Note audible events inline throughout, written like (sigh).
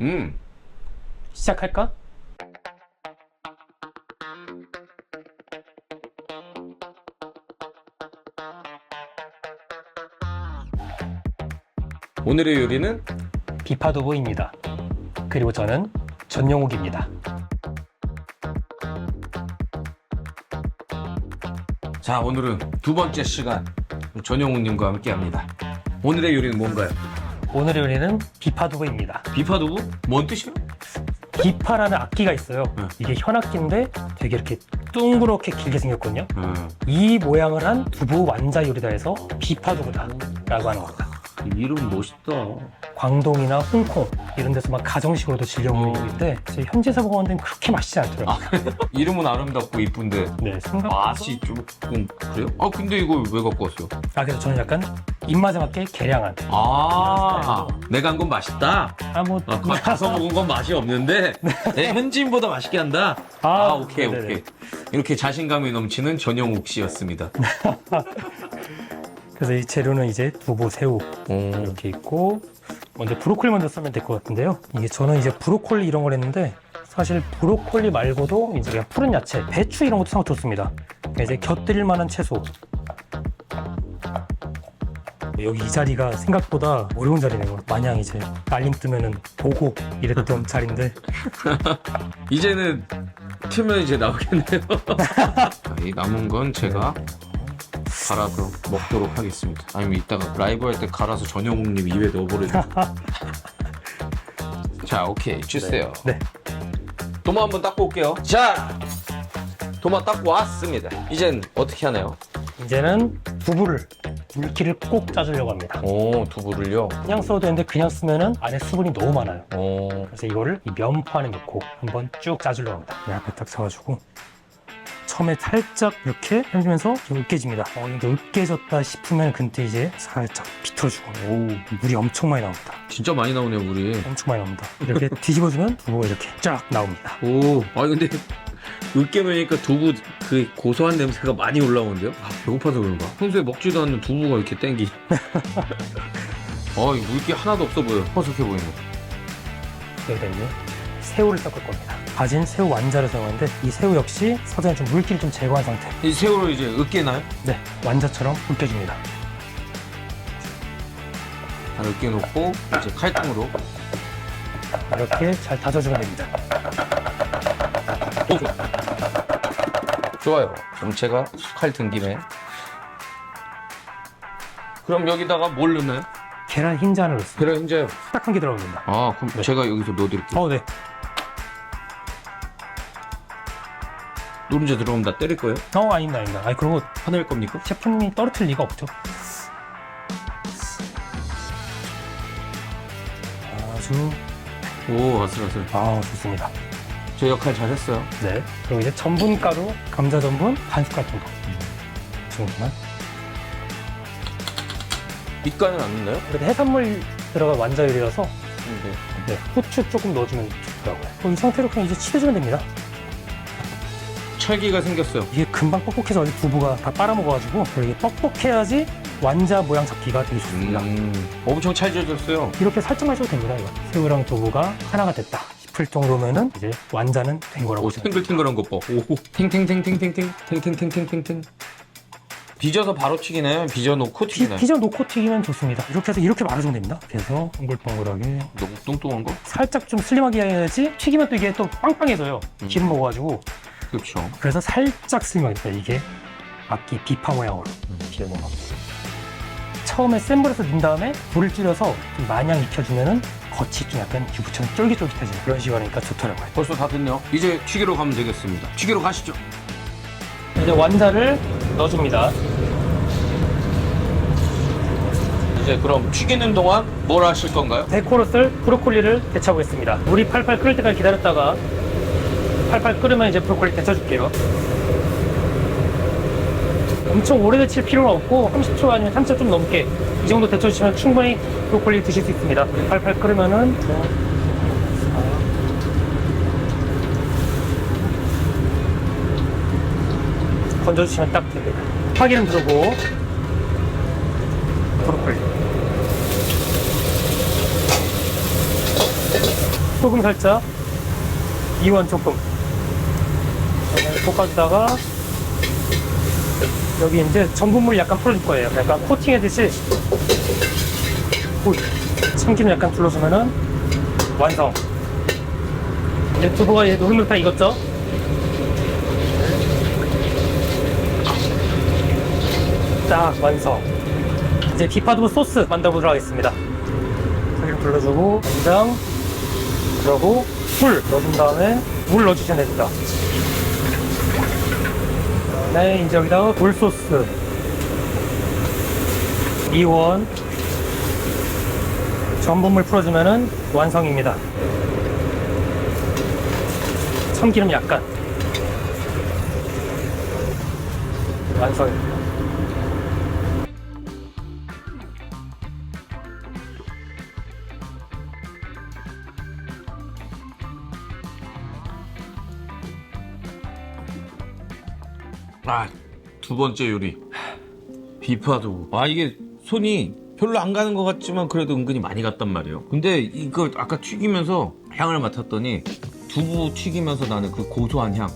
음. 시작할까? 오늘의 요리는 비파두부입니다. 그리고 저는 전용욱입니다. 자 오늘은 두 번째 시간 전영욱님과 함께합니다. 오늘의 요리는 뭔가요? 오늘의 요리는 비파두부입니다. 비파두부? 뭔 뜻이에요? 비파라는 악기가 있어요. 응. 이게 현악기인데 되게 이렇게 둥그렇게 길게 생겼거든요. 음. 이 모양을 한 두부 완자 요리다 해서 비파두부다라고 하는 겁니다. 이름 멋있다. 광동이나 홍콩 이런 데서만 가정식으로도 즐겨 먹는 제 현지에서 먹었는 데는 그렇게 맛있지 않더라고요. 이름은 아름답고 이쁜데 네, 생각. 맛이 조금 그래요? 아 근데 이거 왜 갖고 왔어요? 아 그래서 저는 약간 입맛에 맞게 계량한. 아 내가 한 건 맛있다. 아뭐 아, 가- 가서 먹은 건 맛이 없는데 (laughs) 내 현지인보다 맛있게 한다. 아, 오케이 네네네. 오케이 이렇게 자신감이 넘치는 전영욱 씨였습니다. (laughs) 그래서 이 재료는 이제 두부, 새우 오. 이렇게 있고 먼저 브로콜리 먼저 쓰면 될 것 같은데요. 이게 저는 이제 브로콜리 이런 걸 했는데 사실 브로콜리 말고도 이제 그냥 푸른 야채, 배추 이런 것도 상관 좋습니다. 그러니까 이제 곁들일 만한 채소. 여기 이 자리가 생각보다 어려운 자리네요. 마냥 이제 알림 뜨면은 보고 이랬던 (laughs) 자리인데 이제는 틀면 이제 나오겠네요. 자, (laughs) 이 남은 건 제가 갈아서 먹도록 하겠습니다. 아니면 이따가 라이브 할 때 갈아서 전영욱님 입에 넣어버리죠. (laughs) 자, 오케이 주세요. 네. 도마 한번 닦고 올게요. 자, 도마 닦고 왔습니다. 이젠 어떻게 하나요? 이제는 두부를 물기를 꼭 짜주려고 합니다. 오, 두부를요. 그냥 써도 되는데 그냥 쓰면은 안에 수분이 너무 많아요. 오, 그래서 이거를 이 면포 안에 넣고 한번 쭉 짜주려고 합니다. 이 앞에 딱 잡아주고 처음에 살짝 이렇게 해주면서 좀 으깨집니다. 어, 이게 으깨졌다 싶으면 그때 이제 살짝 비틀어주고 오, 물이 엄청 많이 나옵니다. 진짜 많이 나오네요, 물이. 엄청 많이 나옵니다. 이렇게 (laughs) 뒤집어주면 두부가 이렇게 쫙 나옵니다. 오, 아 근데 으깨 보니까 두부 그 고소한 냄새가 많이 올라오는데요? 아, 배고파서 그런가? 평소에 먹지도 않는 두부가 이렇게 땡기. (laughs) 아, 이 물기 하나도 없어 보여. 허석해 보이네. 여기다 이제 새우를 섞을 겁니다. 가진 새우 완자를 사용하는데 이 새우 역시 사전에 좀 물기를 좀 제거한 상태. 이 새우를 이제 으깨나요? 네, 완자처럼 으깨줍니다. 다 으깨놓고 이제 칼등으로. 이렇게 잘 다져주면 됩니다. 오, 좋아. 좋아요. 그럼 제가 칼등 김에. 그럼 여기다가 뭘 넣나요? 계란 흰자를 넣습니다. 계란 흰자요. 딱 한 개 들어갑니다. 아, 그럼 제가 여기서 넣어드릴게요. 어, 네. 노른자 들어오면 다 때릴 거예요? 어, 아닙니다, 아닙니다. 아니, 그리고 화낼 겁니까? 셰프님이 떨어뜨릴 리가 없죠. 아주, 오, 아슬아슬. 아 좋습니다. 제 역할 잘했어요. 네. 그리고 이제 전분가루, 감자 전분 반 숟갈 정도. 정도만. 밑간은 안 넣나요? 그래도 해산물 들어간 완자 요리라서 네. 네, 후추 조금 넣어주면 좋더라고요. 어, 이 상태로 그냥 이제 치대주면 됩니다. 철기가 생겼어요. 이게 금방 뻑뻑해서 아직 두부가 다 빨아먹어가지고 이게 뻑뻑해야지 완자 모양 잡기가 되게 좋습니다. 음, 엄청 찰져졌어요. 이렇게 살짝만 해도 됩니다. 이거. 새우랑 두부가 하나가 됐다 싶을 정도면은 이제 완자는 된 거라고 오, 보시면 탱글탱글한 것 봐. 오, 탱탱탱탱탱탱, 탱탱탱탱탱탱. 빚어서 바로 튀기나요? 빚어놓고 피, 튀기나요? 피자 놓고 튀기면 좋습니다. 이렇게 해서 이렇게 말아주면 됩니다. 그래서 동글동글하게 너무 뚱뚱한 거? 살짝 좀 슬림하게 해야지 튀기면 또 이게 또 빵빵해져요. 음. 기름 먹어가지고 그렇죠. 그래서 살짝 슬림하게. 이게 악기 비파 모양으로 기름 먹어. 처음에 센 불에서 넣은 다음에 불을 줄여서 좀 마냥 익혀주면은 겉이 좀 약간 유부처럼 쫄깃쫄깃해져요. 그런 식으로 하니까 좋더라고요. 벌써 다 됐네요. 이제 튀기러 가면 되겠습니다. 튀기러 가시죠. 이제 완자를 넣어줍니다. 이제 그럼 튀기는 동안 뭘 하실 건가요? 데코로 쓸 브로콜리를 데쳐보겠습니다. 물이 팔팔 끓을 때까지 기다렸다가 팔팔 끓으면 이제 브로콜리 데쳐줄게요. 엄청 오래 데칠 필요는 없고 30초 아니면 30초 좀 넘게 이 정도 데쳐주시면 충분히 브로콜리 드실 수 있습니다. 팔팔 끓으면은 건져주시면 딱 됩니다. 파기름 두르고 브로콜리 소금 살짝, 이원 조금. 볶아주다가 여기 이제 전분물 약간 풀어줄 거예요. 약간 코팅해듯이 후, 참기름 약간 둘러주면은 완성. 이제 두부가 이제 노릇노릇 익었죠? 딱 완성. 이제 비파두부 소스 만들어 보도록 하겠습니다. 참기름 둘러주고 간장 그러고 물 넣어준 다음에 물 넣어주시면 됩니다. 네, 이제 여기다가 굴소스, 이원, 전분물 풀어주면은 완성입니다. 참기름 약간. 완성입니다. 아, 두 번째 요리. 비파도. 아, 이게 손이 별로 안 가는 것 같지만 그래도 은근히 많이 갔단 말이에요. 근데 이거 아까 튀기면서 향을 맡았더니 두부 튀기면서 나는 그 고소한 향.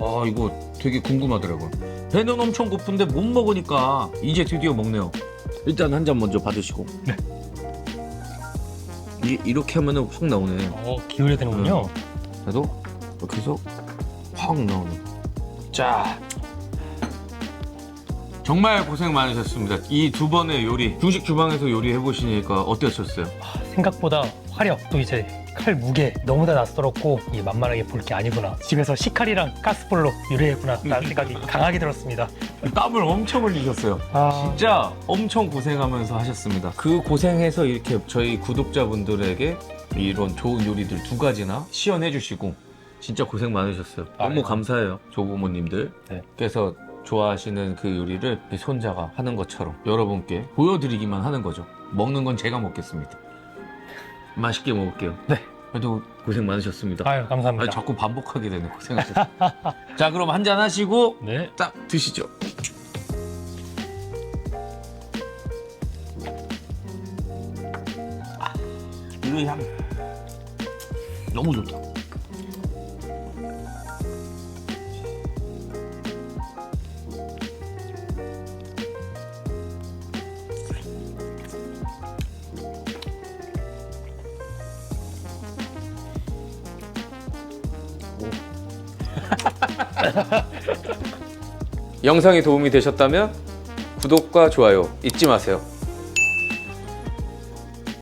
아, 이거 되게 궁금하더라고요. 배는 엄청 고픈데 못 먹으니까 이제 드디어 먹네요. 일단 한 잔 먼저 받으시고. 네. 이, 이렇게 하면은 확 나오네. 어, 기울여야 되는군요. 그래도 이렇게 해서 확 나오네. 자. 정말 고생 많으셨습니다. 이 두 번의 요리, 중식 주방에서 요리해 보시니까 어떠셨어요? 생각보다 화력 또 이제 칼 무게 너무나 낯설었고 이 만만하게 볼 게 아니구나 집에서 식칼이랑 가스불로 요리했구나 라는 생각이 강하게 들었습니다 땀을 엄청 흘리셨어요. 아, 진짜 엄청 고생하면서 하셨습니다. 그 고생해서 이렇게 저희 구독자분들에게 이런 좋은 요리들 두 가지나 시연해 주시고 진짜 고생 많으셨어요. 너무 아이고. 감사해요. 조부모님들. 네. 께서 좋아하시는 그 요리를 이 손자가 하는 것처럼 여러분께 보여드리기만 하는 거죠. 먹는 건 제가 먹겠습니다. 맛있게 먹을게요. 네. 그래도 고생 많으셨습니다. 아유 감사합니다 아니, 자꾸 반복하게 되네. 고생하셨어요. (laughs) 자, 그럼 한 잔 하시고 네 딱 드시죠. 이향 너무 좋다. 영상이 도움이 되셨다면 구독과 좋아요 잊지 마세요.